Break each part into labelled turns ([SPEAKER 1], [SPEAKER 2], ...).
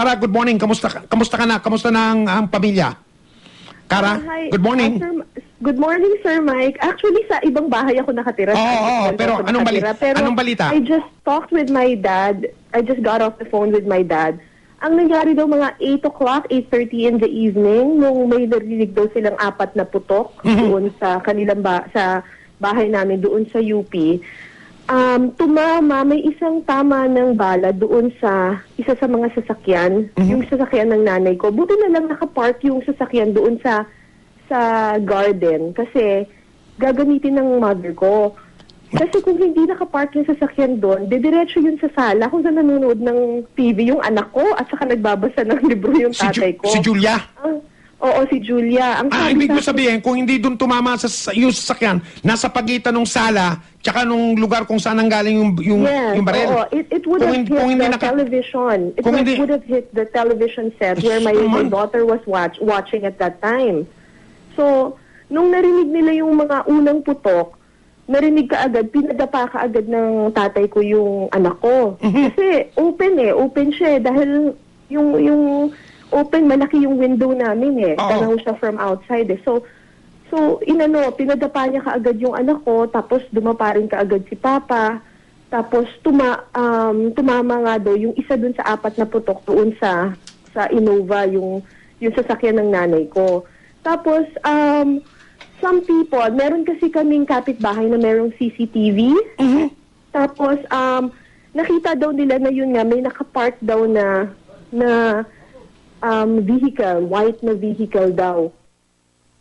[SPEAKER 1] Kara, good morning. Kamusta, ka- kamusta ka na? Kamusta na ang, ang pamilya? Kara,
[SPEAKER 2] Ah, hi.
[SPEAKER 1] good morning.
[SPEAKER 2] Ah, sir, good morning, Sir Mike. Actually, sa ibang bahay ako nakatira.
[SPEAKER 1] Oo,
[SPEAKER 2] Sa
[SPEAKER 1] oo, pero
[SPEAKER 2] ako
[SPEAKER 1] anong bali-
[SPEAKER 2] nakatira. Pero
[SPEAKER 1] anong balita?
[SPEAKER 2] I just talked with my dad. I just got off the phone with my dad. Ang nangyari daw mga 8 o'clock, 8.30 in the evening, nung may narinig daw silang apat na putok
[SPEAKER 1] Mhm.
[SPEAKER 2] doon sa kanilang ba- sa bahay namin doon sa UP. Um, tumama, may isang tama ng bala doon sa isa sa mga sasakyan,
[SPEAKER 1] Mhm.
[SPEAKER 2] yung sasakyan ng nanay ko. Buti na lang nakapark yung sasakyan doon sa sa garden kasi gagamitin ng mother ko. Kasi kung hindi nakapark yung sasakyan doon, didiretso yun sa sala kung saan nanonood ng TV yung anak ko at saka nagbabasa ng libro yung
[SPEAKER 1] Si, Ju-
[SPEAKER 2] tatay ko.
[SPEAKER 1] si Julia?
[SPEAKER 2] Ang- oo, si Julia. Ang
[SPEAKER 1] Ah,
[SPEAKER 2] sabi
[SPEAKER 1] ibig mo
[SPEAKER 2] sa-
[SPEAKER 1] sabihin, kung hindi doon tumama sa, sa yung sasakyan, nasa pagitan ng sala, tsaka nung lugar kung saan nanggaling yung, yung,
[SPEAKER 2] Yes,
[SPEAKER 1] yung baril.
[SPEAKER 2] oo. It, it would
[SPEAKER 1] Kung
[SPEAKER 2] have hit
[SPEAKER 1] kung hindi
[SPEAKER 2] the
[SPEAKER 1] naka-
[SPEAKER 2] television. It
[SPEAKER 1] kung
[SPEAKER 2] would,
[SPEAKER 1] hindi-
[SPEAKER 2] would have hit the television set where my, my
[SPEAKER 1] Naman.
[SPEAKER 2] daughter was watch, watching at that time. So, nung narinig nila yung mga unang putok, narinig ka agad, pinadapa ka agad ng tatay ko yung anak ko.
[SPEAKER 1] Mhm.
[SPEAKER 2] Kasi open eh, open siya eh, dahil yung, yung open, malaki yung window namin eh.
[SPEAKER 1] Oo.
[SPEAKER 2] Tanaw siya from outside eh. So, so inano, pinadapa niya kaagad yung anak ko, tapos dumapa rin kaagad si Papa. Tapos tuma, um, tumama nga daw yung isa dun sa apat na putok doon sa sa Innova, yung, yung sasakyan ng nanay ko. Tapos, um, some people, meron kasi kaming kapitbahay na merong CCTV.
[SPEAKER 1] Mhm.
[SPEAKER 2] Tapos, um, nakita daw nila na yun nga, may nakapark daw na, na um, vehicle, white na vehicle daw.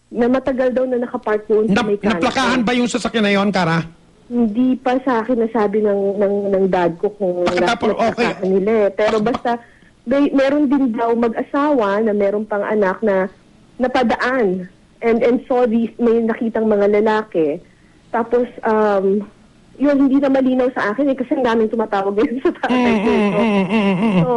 [SPEAKER 2] Na matagal daw na nakapark doon
[SPEAKER 1] Na,
[SPEAKER 2] sa may kanto.
[SPEAKER 1] naplakahan ba yung sasakyan na yon, Kara?
[SPEAKER 2] Hindi pa sa akin nasabi ng, ng, ng dad ko kung
[SPEAKER 1] Pagkatapos,
[SPEAKER 2] na-
[SPEAKER 1] okay.
[SPEAKER 2] nila eh. Pero basta, may, meron din daw mag-asawa na meron pang anak na napadaan and and saw these, may nakitang mga lalaki. Tapos, um, yun, hindi na malinaw sa akin eh, kasi ang daming tumatawag ngayon sa tatay ko.
[SPEAKER 1] Mm,
[SPEAKER 2] So,
[SPEAKER 1] mm, mm, mm.
[SPEAKER 2] so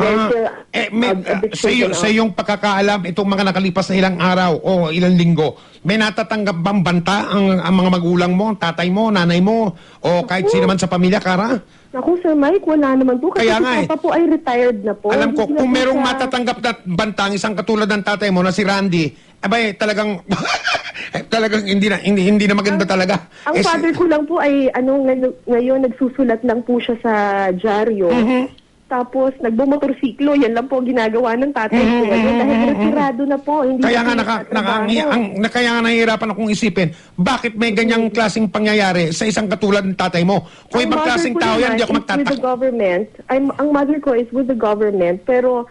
[SPEAKER 2] Medyo,
[SPEAKER 1] eh, may,
[SPEAKER 2] bit
[SPEAKER 1] sa, iyo, sa iyong pagkakaalam, itong mga nakalipas na ilang araw o ilang linggo, may natatanggap bang banta ang, ang mga magulang mo, tatay mo, nanay mo, o kahit sino man sa pamilya, Kara?
[SPEAKER 2] Naku, Sir Mike, wala naman po. Kasi
[SPEAKER 1] Kaya
[SPEAKER 2] si
[SPEAKER 1] nga eh.
[SPEAKER 2] Papa po ay retired na po.
[SPEAKER 1] Alam ko,
[SPEAKER 2] Hindi
[SPEAKER 1] kung merong
[SPEAKER 2] siya-
[SPEAKER 1] matatanggap na banta ang isang katulad ng tatay mo na si Randy, abay, talagang, eh, talagang hindi na, hindi, hindi na maganda talaga.
[SPEAKER 2] Ang
[SPEAKER 1] Eh, si-
[SPEAKER 2] father ko lang po ay ano ngay- ngayon nagsusulat lang po siya sa dyaryo.
[SPEAKER 1] Mhm.
[SPEAKER 2] Tapos nagbumotorsiklo, yan lang po ang ginagawa ng tatay ko ngayon dahil retirado na po. Hindi
[SPEAKER 1] Mm-hmm. Kaya
[SPEAKER 2] na
[SPEAKER 1] nga naka, naka, ang, na, kaya nga nahihirapan akong isipin, bakit may ganyang klaseng pangyayari sa isang katulad ng tatay mo? Kung
[SPEAKER 2] Ang
[SPEAKER 1] ibang
[SPEAKER 2] mother
[SPEAKER 1] klaseng
[SPEAKER 2] ko
[SPEAKER 1] tao yan,
[SPEAKER 2] naman
[SPEAKER 1] hindi ako
[SPEAKER 2] is With the
[SPEAKER 1] magtatak.
[SPEAKER 2] government, I'm, ang mother ko is with the government, pero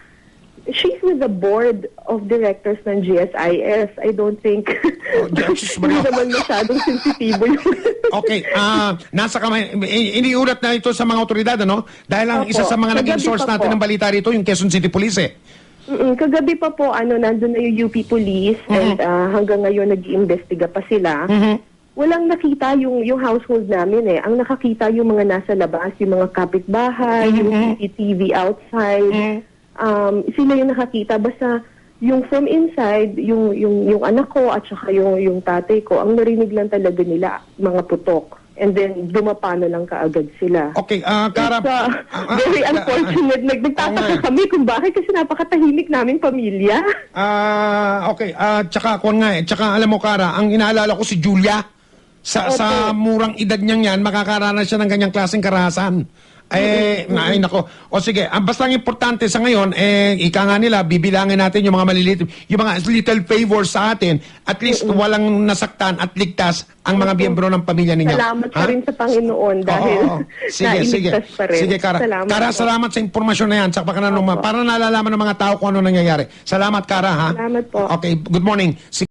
[SPEAKER 2] she's with the board of directors ng GSIS. I don't think
[SPEAKER 1] Oh,
[SPEAKER 2] hindi
[SPEAKER 1] Maria.
[SPEAKER 2] naman masyadong sensitibo yung
[SPEAKER 1] Okay, ah nasa kamay, i- iniulat na ito sa mga otoridad, ano? Dahil ang
[SPEAKER 2] Opo.
[SPEAKER 1] isa sa mga naging
[SPEAKER 2] Kagabi
[SPEAKER 1] source
[SPEAKER 2] pa
[SPEAKER 1] natin
[SPEAKER 2] po.
[SPEAKER 1] ng balita rito, yung Quezon City Police eh.
[SPEAKER 2] Mm-mm, kagabi pa po, ano, nandun na yung UP Police and ah, hanggang ngayon nag-iimbestiga pa sila.
[SPEAKER 1] Mhm.
[SPEAKER 2] Walang nakita yung yung household namin eh. Ang nakakita yung mga nasa labas, yung mga kapitbahay, yung CCTV outside. Um, sila yung nakakita. Basta yung from inside, yung yung yung anak ko at saka yung yung tatay ko, ang narinig lang talaga nila mga putok. And then dumapa na lang kaagad sila.
[SPEAKER 1] Okay, ah Kara,
[SPEAKER 2] It's, uh,
[SPEAKER 1] ah,
[SPEAKER 2] very unfortunate.
[SPEAKER 1] Oo nga
[SPEAKER 2] nagtataka
[SPEAKER 1] eh.
[SPEAKER 2] kami kung bakit kasi napakatahimik naming pamilya.
[SPEAKER 1] Ah, okay. Ah, tsaka ako nga eh. Tsaka alam mo, Kara, ang inaalala ko si Julia. Sa,
[SPEAKER 2] Opo.
[SPEAKER 1] sa murang edad niyang yan, makakaranas siya ng ganyang klaseng karahasan. Eh, na, ay nako. O sige, ang basta ang importante sa ngayon, eh, ika nga nila, bibilangin natin yung mga maliliit, yung mga little favors sa atin. At least walang nasaktan at ligtas ang mga miyembro ng pamilya ninyo.
[SPEAKER 2] Salamat pa
[SPEAKER 1] Ha?
[SPEAKER 2] rin sa Panginoon dahil
[SPEAKER 1] Oo, oo. Sige, sige.
[SPEAKER 2] pa rin.
[SPEAKER 1] Sige, Kara.
[SPEAKER 2] Salamat
[SPEAKER 1] Kara,
[SPEAKER 2] po.
[SPEAKER 1] salamat sa impormasyon na yan. Sa pakananong,
[SPEAKER 2] Opo.
[SPEAKER 1] para nalalaman ng mga tao kung ano nangyayari. Salamat, Kara, ha?
[SPEAKER 2] Salamat po.
[SPEAKER 1] Okay, good morning.